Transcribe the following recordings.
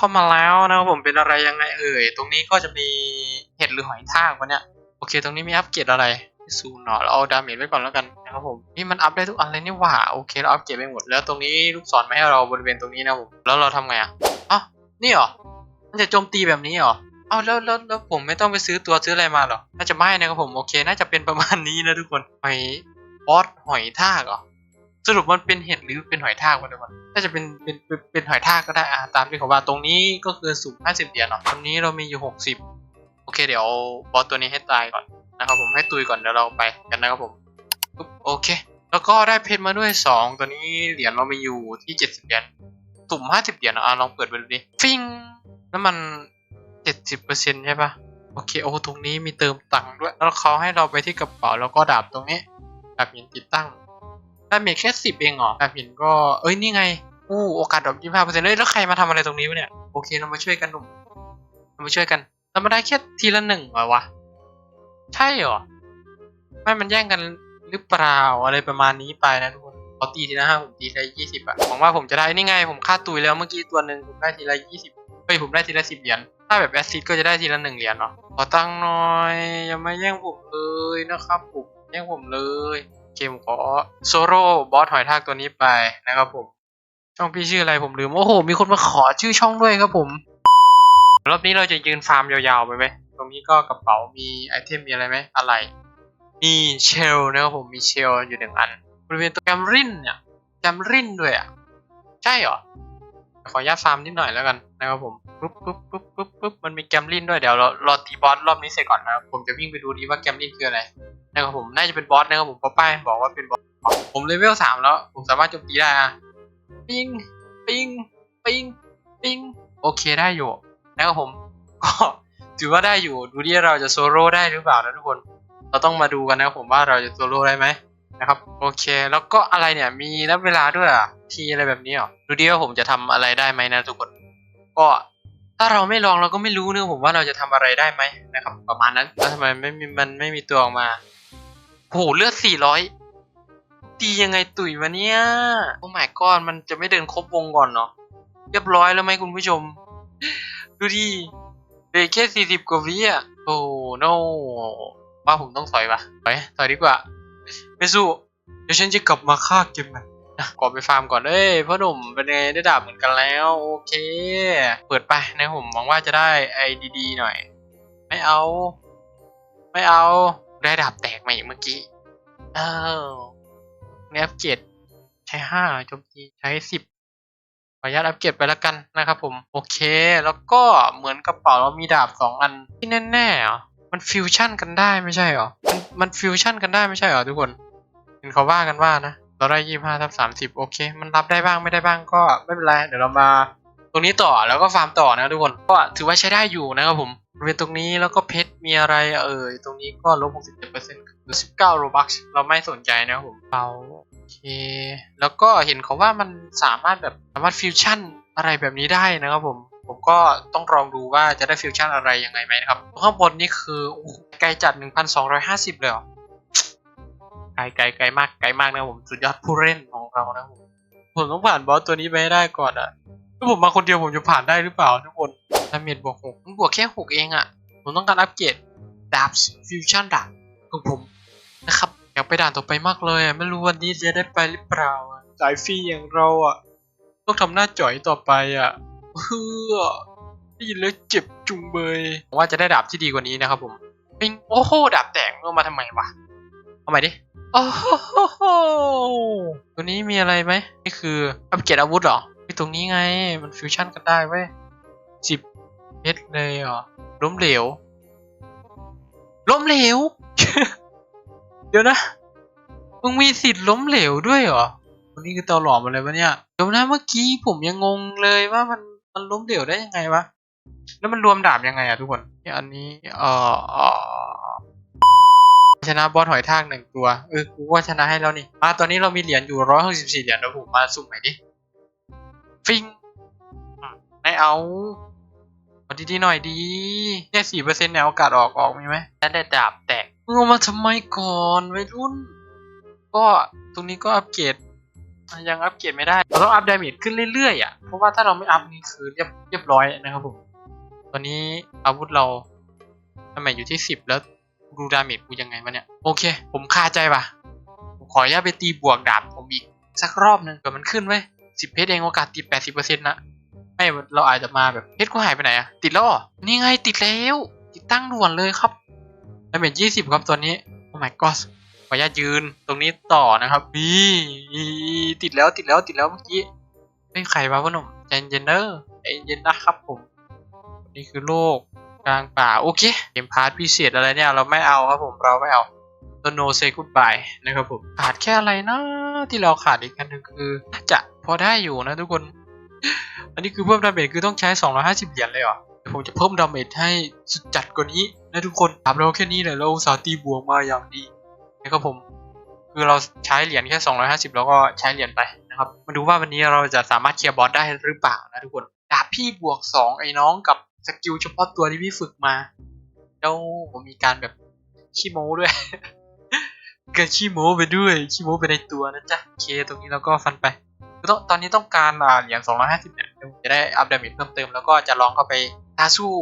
เข้ามาแล้วนะครับผมเป็นอะไรยังไงเอ่ย ตรงนี้ก็จะมีเห็ดหรือหอยทากวะเนี่ย โอเค ตรงนี้มีอัปเกรดอะไรศูนเนาะเราเอาดาเมจไว้ก่อนแล้วกันนะครับผมนี่มันอัพได้ทุกอันเลยนี่หว่าโอเคเราอัปเกรดไปหมดแล้วตรงนี้ลูกศรมาให้เราบริเวณตรงนี้นะครับผมแล้วเราทำไงอะอ๋อนี่เหรอมันจะโจมตีแบบนี้เหรออ้าวแล้วแล้วแล้วผมไม่ต้องไปซื้อตัวซื้ออะไรมาหรอน่าจะไม่นะครับผมโอเค น่าจะเป็นประมาณนี้นะทุกคนหอยบอสหอยทากเหรอ สรุปมันเป็นเห็ดหรือเป็นหอยทากวะทุกคนน่าจะเป็นเป็นเป็นเป็นหอยทากก็ได้อะตามที่เขาว่าตรงนี้ก็คือสูง50 เหรียญเนาะตรงนี้เรามีอยู่60โอเคเดี๋ยวบอสตัวนี้ให้ตายก่อนนะครับผมให้ตุยก่อนเดี๋ยวเราไปกันนะครับผมโอเค แล้วก็ได้เพชรมาด้วย 2 ตัวนี้เหรียญเรามีอยู่ที่ 70 เหรียญตุ่ม50 เหรียญอะลองเปิดไปดูดิฟิงแล้วมัน 70%ใช่ปะโอเคโอ้ตรงนี้มีเติมตังค์ด้วย แล้วเขาให้เราไปที่กระเป๋าแล้วก็ดาบตรงนี้ดาบหินติดตั้ง ดาเมจแค่10เองเหรอดาบหินก็ เอ้ย นี่ไง อู้โอกาสดรอป25%เซ็นต์เลยแล้วใครมาทำอะไรตรงนี้วะเนี่ย โอเค เรามาช่วยกันหนุ่ม เรามาช่วยกัน เรามาได้แค่ทีละหนึ่งเหรอวะ ใช่เหรอ ไม่มันแย่งกันหรือเปล่าอะไรประมาณนี้ไปนะทุกคนเขาตีทีละห้าผมตีทีละยี่สิบอะหวังว่าผมจะได้ นี่ไง ผมค่าตุยแล้วเมื่อกี้ตัวหนึ่งผมได้ทีละยี่สิบเฮ้ย ผมได้ทีละสิบเหรียญ ถ้าแบบแอสซิดก็จะได้ทีละหนึ่งเหรียญเนาะขอตังน่อย อย่ามาแย่งผมเลยนะครับผมแย่งผมเลย กมขอโซโร่บอสหอยทากตัวนี้ไปนะครับผม ช่องพี่ชื่ออะไรผมลืม โอ้โห มีคนมาขอชื่อช่องด้วยครับผม รอบนี้เราจะยืนฟาร์มยาวๆไปไหมตรงนี้ก็กระเป๋ามีไอเทมมีอะไรไหมอะไร มีเชลนะครับผมมีเชลอยู่หนึ่งอันบริเวณตัวแกมรินเนี่ยแกมรินด้วยอะใช่เหรอขออนุญาตฟาร์มนิดหน่อยแล้วกันนะครับผมปุ๊บปุ๊บปุ๊บปุ๊บปุ๊บมันมีแกมลินด้วยเดี๋ยวเรารอตีบอสรอบนี้เสร็จก่อนนะครับผมจะวิ่งไปดูดีว่าแกมลินคืออะไร นะครับผมน่าจะเป็นบอสนะครับผมเพราะป้ายบอกว่าเป็นบอสผมเลเวลสามแล้ว ผมสามารถโจมตีได้อะปิงปิงปิงปิงโอเคได้อยู่นะครับผมก็ถือว่าได้อยู่ดูดิเราจะโซโล่ได้หรือเปล่านะทุกคน เราต้องมาดูกันนะครับผมว่าเราจะโซโล่ได้ไหมนะครับโอเค แล้วก็อะไรเนี่ยมีนับเวลาด้วยอะทีอะไรแบบนี้เหรอดูดิว่าผมจะทำอะไรได้ไหมนะทุกคน ก็ถ้าเราไม่ลองเราก็ไม่รู้นะผมว่าเราจะทำอะไรได้ไหมนะครับ ประมาณนั้นแล้วทำไมไม่มีมันไม่มีตัวออกมา โหเลือดสี่ร้อยตียังไงตุ๋ยวะเนี่ย โอ้ my god มันจะไม่เดินครบวงก่อนเนาะเรียบร้อยแล้วไหมคุณผู้ชม ดูดิเด็กแค่สี่สิบกว่าวิอะโอ้ no ว่าผมต้องถอยปะถอยถอยดีกว่า ไม่สู้ เดี๋ยวฉันจะกลับมาฆ่าเกมมันนะก่อนไปฟาร์มก่อนเอ้ยพ่อหนุ่มเป็นไงได้ดาบเหมือนกันแล้ว โอเค เปิดไปนะผมหวังว่าจะได้ไอดีๆหน่อย ไม่เอา ไม่เอา ได้ดาบแตกมาอีกเมื่อกี้อ้าวเนอัปเกรดใช้ห้าโจมตีใช้สิบขออนุญาตอัปเกรดไปแล้วกันนะครับผม โอเค แล้วก็เหมือนกระเป๋าเรามีดาบสองอันที่แน่ๆอะมันฟิวชั่นกันได้ไม่ใช่เหรอ มันมันฟิวชั่นกันได้ไม่ใช่เหรอทุกคน เห็นเขาว่ากันว่านะ เราได้ยี่ห้าทับสามสิบโอเค มันรับได้บ้างไม่ได้บ้างก็ไม่เป็นไร เดี๋ยวเรามา ตรงนี้ต่อแล้วก็ฟาร์มต่อนะทุกคนก็ถือว่าใช้ได้อยู่นะครับผมบริเวณตรงนี้แล้วก็เพชรมีอะไรเอ่ยตรงนี้ก็ลบหกสิบเจ็ดเปอร์เซ็นต์หรือสิบเก้าโรบัคเราไม่สนใจนะครับผมเราโอเคแล้วก็เห็นเขาว่ามันสามารถแบบสามารถฟิวชั่นอะไรแบบนี้ได้นะครับผมผมก็ต้องลองดูว่าจะได้ฟิวชั่นอะไรยังไงไหมนะครับข้างบนนี่คือไกลจัด 1,250 เลยเหรอไกลไกลไกลมากไกลมากนะครับผมสุดยอดผู้เล่นของเรานะผมผมต้องผ่านบอสตัวนี้ไปให้ได้ก่อนอะ ถ้าผมมาคนเดียวผมจะผ่านได้หรือเปล่าทุกคนดาเมจบวกหกมันบวกแค่หกเองอะผมต้องการอัปเกรดดาบฟิวชั่นดาบของผมนะครับอยากไปด่านต่อไปมากเลยอะไม่รู้วันนี้จะได้ไปหรือเปล่าอะสายฟรีอย่างเราอะต้องทำหน้าจ่อยต่อไปอะเฮ้อได้ยินแล้วเจ็บจุงเบยหวังว่าจะได้ดาบที่ดีกว่านี้นะครับผมปิงโอ้โหดาบแตกเอามาทำไมวะเอาใหม่ดิโอ้โหตัวนี้มีอะไรไหมนี่คืออัปเกรดอาวุธเหรอไอ้ ตรงนี้ไง มันฟิวชั่นกันได้เว้ยสิบเม็ดเลยเหรอ ล้มเหลว ล้มเหลว เดี๋ยวนะ มึงมีสิทธิ์ล้มเหลวด้วยเหรอวันนี้คือตอหลอมอะไรวะเนี่ย เดี๋ยวนะเมื่อกี้ผมยังงงเลยว่ามันมันล้มเหลวได้ยังไงวะ แล้วมันรวมดาบยังไงอะทุกคนเนี่ยอันนี้ เอ่อชนะบอสหอยทากหนึ่งตัว เออ กูว่าชนะให้แล้วนี่มาตอนนี้เรามีเหรียญอยู่ร้อยหกสิบสี่เหรียญเดี๋ยวผมมาสุ่มหม่อยดิ ฟิงอะไม่เอาเอาดีๆหน่อยดีแค่สี่เปอร์เซ็นต์เนี่ยโอกาสออกออกมีไหมแล้วได้ดาบแตกมึงเอามาทำไมก่อนวัยรุ่น ก็ตรงนี้ก็อัปเกรดยังอัปเกรดไม่ได้ เราต้องอัพดาเมจขึ้นเรื่อยๆอะ เพราะว่าถ้าเราไม่อัพนี่คือเรียบเรียบร้อยนะครับผม ตอนนี้อาวุธเราทำไมอยู่ที่สิบแล้วดูดาเมจกูยังไงวะเนี่ย โอเค ผมคาใจป่ะ ผมขออนุญาตไปตีบวกดาบผมอีกสักรอบหนึ่งเผื่อมันขึ้นไว้ สิบเพชรเองโอกาสติดแปดสิบเปอร์เซ็นต์นะไม่เราอาจจะมาแบบเพชรกูหายไปไหนอะติดแล้วนี่ไงติดแล้ว ติดตั้งด่วนเลยครับดาเมจยี่สิบครับตัวนี้โอ้ my god ขออนุญาตยืนตรงนี้ต่อนะครับนี่ติดแล้วติดแล้วติดแล้วเมื่อกี้ไม่ใครวะพ่อหนุ่มใจเย็นเนอร์ใจเย็นนะครับผม นี่คือโลกกลางป่า โอเคเกมพาร์ทพิเศษอะไรเนี่ย เราไม่เอาครับผมเราไม่เอาตัว no say goodbye นะครับผม ขาดแค่อะไรนะ ที่เราขาดอีกอันหนึ่งคือจะ พอได้อยู่นะทุกคน อันนี้คือเพิ่มดาเมจคือต้องใช้ 250 เหรียญเลยเหรอผมจะเพิ่มดาเมจให้สุดจัดกว่านี้นะทุกคนถามเราแค่นี้เลยเราอุสาตีบวกมาอย่างดีนะครับผม คือเราใช้เหรียญแค่ 250 แล้วก็ใช้เหรียญไปนะครับ มาดูว่าวันนี้เราจะสามารถเคลียร์บอสได้หรือเปล่านะทุกคนดาบพี่บวก 2 ไอ้น้องกับสกิลเฉพาะตัวที่พี่ฝึกมาแล้วผมมีการแบบขี้โม้ด้วยเกิดขี้โม้ไปด้วยขี้โม้ไปในตัวนะจ๊ะ เคตรงนี้เราก็ฟันไป ต้องตอนนี้ต้องการเหรียญ250เนี่ยจะได้อัพดาเมจเพิ่มเติมแล้วก็จะลองเข้าไปท้าสู้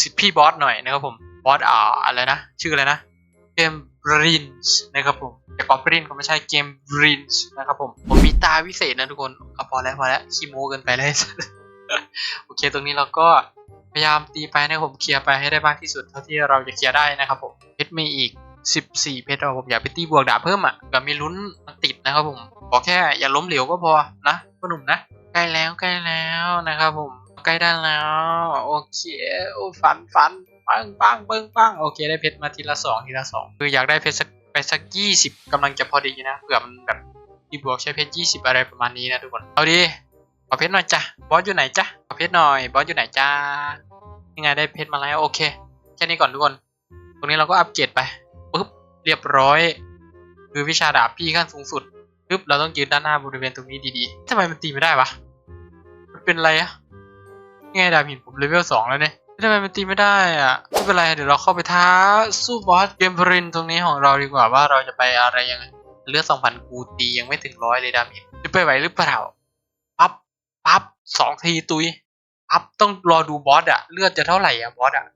สิพี่บอสหน่อยนะครับผมบอสอ่าอะไรนะ ชื่ออะไรนะเกมบรินช์นะครับผมแต่กอบรินก็ไม่ใช่เกมบรินช์นะครับผมผมมีตาวิเศษนะทุกคนเอาพอแล้วพอแล้วขี้โม้เกินไปเลยโอเคตรงนี้เราก็พยายามตีไปนะผมเคลียร์ไปให้ได้มากที่สุดเท่าที่เราจะเคลียร์ได้นะครับผมเพชรมีอีก 14 เพชรผมอยากไปตีบวกดาบเพิ่มอะก็มีลุ้นมันติดนะครับผมขอแค่อย่าล้มเหลวก็พอนะพ่อหนุ่มนะ ใกล้แล้วใกล้แล้วนะครับผมใกล้ได้แล้ว โอเคโอ้ฝันฝันปังปังเบิ้งปังโอเคได้เพชรมาทีละสองทีละสองคืออยากได้เพชรสักไปสักยี่สิบกำลังจะพอดีนะเผื่อมันแบบตีบวกใช้เพชรยี่สิบอะไรประมาณนี้นะทุกคนเอาดีขอเพชรหน่อยจ้ะบอสอยู่ไหนจ้ะขอเพชรหน่อยบอสอยู่ไหนจ้ายังไงได้เพชรมาแล้วโอเคแค่นี้ก่อนทุกคน ตรงนี้เราก็อัปเกรดไป เรียบร้อย คือวิชาดาบพี่ขั้นสูงสุดปึ๊บเราต้องยืนด้านหน้าบริเวณตรงนี้ดีๆทำไมมันตีไม่ได้วะมันเป็นอะไรอะไงดาบหินผมเลเวลสองแล้วเนี่ยทำไมมันตีไม่ได้อะไม่เป็นไรเดี๋ยวเราเข้าไปท้าสู้บอสเกมพรินตรงนี้ของเราดีกว่าว่าเราจะไปอะไรยังไงเลือดสองพันกูตียังไม่ถึงร้อยเลยดาบหินจะไปไหวหรือเปล่าปั๊บปั๊บสองทีตุยปั๊บต้องรอดูบอสอะเลือดจะเท่าไหร่อะบอสอะ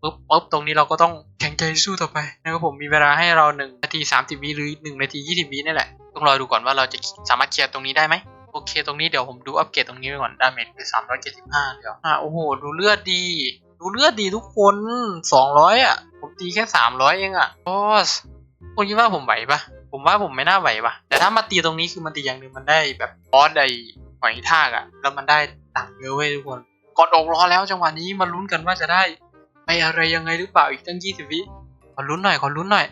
ปุ๊บปุ๊บตรงนี้เราก็ต้อง ใจสู้ต่อไปนะครับผมมีเวลาให้เราหนึ่งนาทีสามสิบวิหรือหนึ่งนาทียี่สิบวินี่แหละ ต้องรอดูก่อนว่าเราจะสามารถเคลียร์ตรงนี้ได้ไหมโอเค ตรงนี้เดี๋ยวผมดูอัปเกรดตรงนี้ไปก่อน ดาเมจคือสามร้อยเจ็ดสิบห้าเดี๋ยวอ่าโอ้โห ดูเลือดดี ดูเลือดดีทุกคนสองร้อยอะ ผมตีแค่สามร้อยเองอะบอสคุณคิดว่าผมไหวปะผมว่าผมไม่น่าไหวปะแต่ถ้ามาตีตรงนี้คือมันตีอย่างหนึ่งมันได้แบบบอสไอหอยทากอะ แล้วมันได้ตังค์เยอะเว้ยทุกคนกดอกรอแล้วจังหวะนี้มาลุ้นกันว่าจะได้ ไปอะไรยังไงหรือเปล่าอีกตั้งยี่สิบวิขอลุ้นหน่อยขอลุ้นหน่อย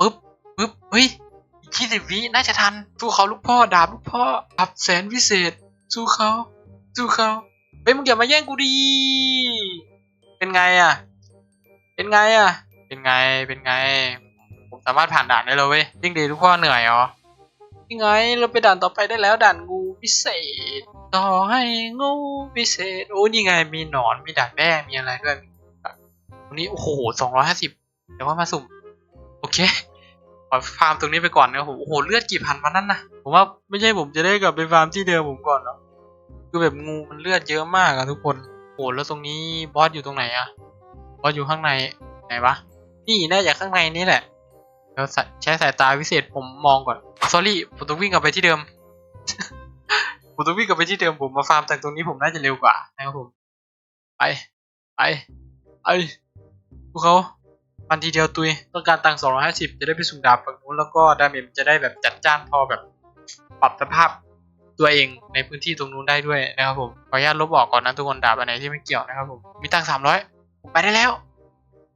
ปึ๊บปึ๊บเฮ้ยอีกยี่สิบวิน่าจะทันสู้เขาลูกพ่อดาบลูกพ่อดาบแสนวิเศษ สู้เขาสู้เขาเฮ้ยมึงอย่ามาแย่งกูดี เป็นไงอะ เป็นไงอะ เป็นไงเป็นไง ผมสามารถผ่านด่านได้แล้วเว้ยยิ่งดีลูกพ่อเหนื่อยเหรอยังไงเราไปด่านต่อไปได้แล้วด่านงูพิเศษ ต่อให้งูพิเศษ โอ้นี่ไงมีหนอนมีด่านแม่มีอะไรด้วย ตรงนี้โอ้โหสองร้อยห้าสิบเดี๋ยวว่ามาสุ่ม โอเคขอฟาร์มตรงนี้ไปก่อนนะครับผมโอ้โหเลือดกี่พันวันนั้นนะผมว่าไม่ใช่ผมจะได้กลับไปฟาร์มที่เดิมผมก่อนเนาะคือแบบงูมันเลือดเยอะมากอะทุกคนโอ้โหแล้วตรงนี้บอสอยู่ตรงไหนอะบอสอยู่ข้างในไหนวะนี่น่าจะข้างในนี่แหละเดี๋ยวใช้สายตาวิเศษผมมองก่อน sorry ผมต้องวิ่งกลับไปที่เดิม ผมต้องวิ่งกลับไปที่เดิมผมมาฟาร์มจากตรงนี้ผมน่าจะเร็วกว่านะครับผม ไป ไป ไป พวกเขาปันทีเดียวตุยต้องการตังค์250จะได้ไปสุ่มดาบฝั่งนู้นแล้วก็ดาเมจมันจะได้แบบจัดจ้านพอแบบปรับสภาพตัวเองในพื้นที่ตรงนู้นได้ด้วยนะครับผมขออนุญาตลบออกก่อนนะทุกคนดาบอันไหนที่ไม่เกี่ยวนะครับผมมีตังค์300ผมไปได้แล้ว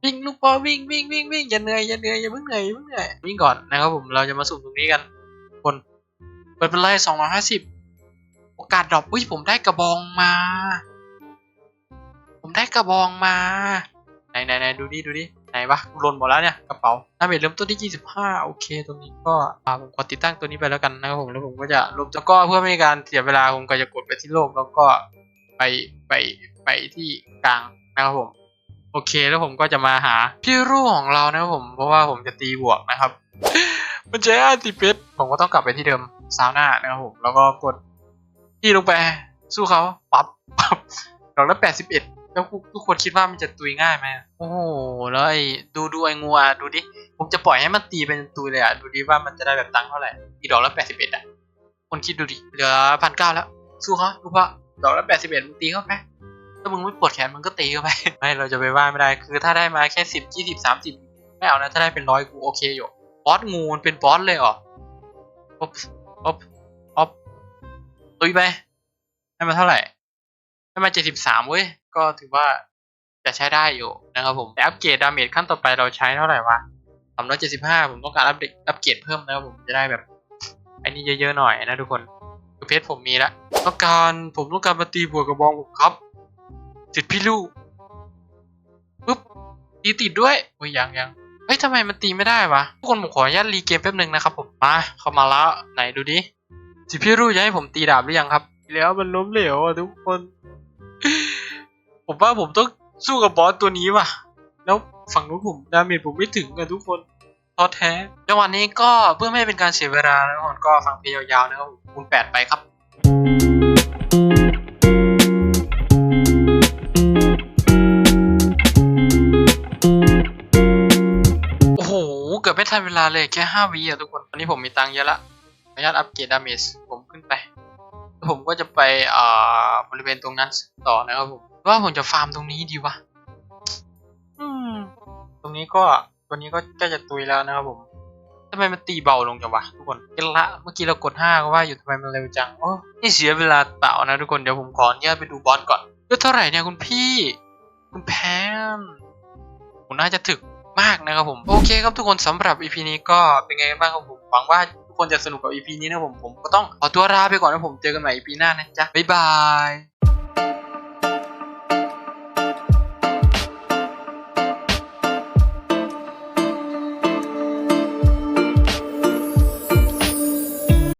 วิ่งลูกบอลวิ่งวิ่งวิ่งวิ่งอย่าเหนื่อยอย่าเหนื่อยอย่าเพิ่งเหนื่อยอย่าเพิ่งเหนื่อยวิ่งก่อนนะครับผมเราจะมาสุ่มตรงนี้กัน คนเปิดเป็นไร250โอกาสดรอปอุ้ยผมได้กระบองมา ผมได้กระบองมา ไหนไหนไหนดูดิดูดิไหนวะหล่นหมดแล้วเนี่ยกระเป๋าดาเมจเริ่มต้นที่ 25 โอเค ตรงนี้ก็ผมขอติดตั้งตัวนี้ไปแล้วกันนะครับผมแล้วผมก็จะลบแล้วก็เพื่อไม่ให้การเสียเวลาผมก็จะกดไปที่โลกแล้วก็ไปไปไปที่กลางนะครับผมโอเคแล้วผมก็จะมาหาพี่รุ่ของเรานะครับผม เพราะว่าผมจะตีบวกนะครับ มันใช้อาติเพชรผมก็ต้องกลับไปที่เดิมซาวน่านะครับผม แล้วก็กดที่ลงไปสู้เขาปั๊บปั๊บดอกละแปดสิบเอ็ด แล้วทุกคนคิดว่ามันจะตุยง่ายไหมโอ้โหแล้วไอ้ดูดูไอ้งูอะดูดิ ผมจะปล่อยให้มันตีเป็นตุยเลยอะ ดูดิว่ามันจะได้แบบตังค์เท่าไหร่ อีดอกละแปดสิบเอ็ดอะคนคิดดูดิ เหลือพันเก้าแล้ว สู้เขาดูเพราะดอกละแปดสิบเอ็ดมึงตีเข้าไปถ้ามึงไม่ปวดแขนมึงก็ตีเข้าไป ไม่ เราจะไปว่าไม่ได้ คือถ้าได้มาแค่สิบยี่สิบสามสิบไม่เอานะ ถ้าได้เป็นร้อยกูโอเคอยู่ บอสงูมันเป็นบอสเลยเหรออ๊บอ๊บอ๊บตุยไป ให้มาเท่าไหร่ มาเจ็ดสิบสามเว้ย ก็ถือว่าจะใช้ได้อยู่นะครับผมแต่อัปเกรดดาเมจขั้นต่อไปเราใช้เท่าไหร่วะสามร้อยเจ็ดสิบห้าผมต้องการอัปเดตอัปเกรดเพิ่มนะครับผมจะได้แบบไอ้นี่เยอะๆหน่อยนะทุกคนคือเพชรผมมีแล้วต้องการผมต้องการมาตีบวกกระบองผมครับติดพี่ลูกปุ๊บตีติดด้วยโอ้ยยังยังเฮ้ยทำไมมันตีไม่ได้วะทุกคนผมขออนุญาตรีเกมแป๊บหนึ่งนะครับผมมาเข้ามาแล้วไหนดูดิสิพี่รู้จะให้ผมตีดาบหรือยังครับ แล้วมันล้มเหลวอะทุกคน ผมว่าผมต้องสู้กับบอสตัวนี้ว่ะ แล้วฝั่งนู้นผมดาเมจผมไม่ถึงกันทุกคนท้อแท้จังหวะนี้ก็เพื่อไม่ให้เป็นการเสียเวลานะทุกคนก็ฟังเพลงยาวๆนะครับผมคูณแปดไปครับโอ้โหเกือบไม่ทันเวลาเลยแค่ห้าวิอะทุกคนตอนนี้ผมมีตังค์เยอะละขออนุญาตอัปเกรดดาเมจผมขึ้นไปแล้วผมก็จะไปอ่าบริเวณตรงนั้นต่อนะครับผม ว่าผมจะฟาร์มตรงนี้ดีวะอืมตรงนี้ก็ตัวนี้ก็ใกล้จะตุยแล้วนะครับผมทำไมมันตีเบาลงจังวะทุกคนเกันละเมื่อกี้เรากดห้าก็ว่าอยู่ทำไมมันเร็วจังโอ้นี่เสียเวลาเปล่านะทุกคนเดี๋ยวผมขออนุญาตไปดูบอสก่อนก็เท่าไหร่เนี่ยคุณพี่ คุณแพมผมน่าจะถึกมากนะครับผมโอเคครับทุกคนสำหรับ EP นี้ก็เป็นไงกันบ้างครับผมหวังว่าทุกคนจะสนุกกับ EP นี้นะครับผมผมก็ต้องขอตัวลาไปก่อนนะผมเจอกันใหม่ EP หน้านะจ๊ะบ๊ายบาย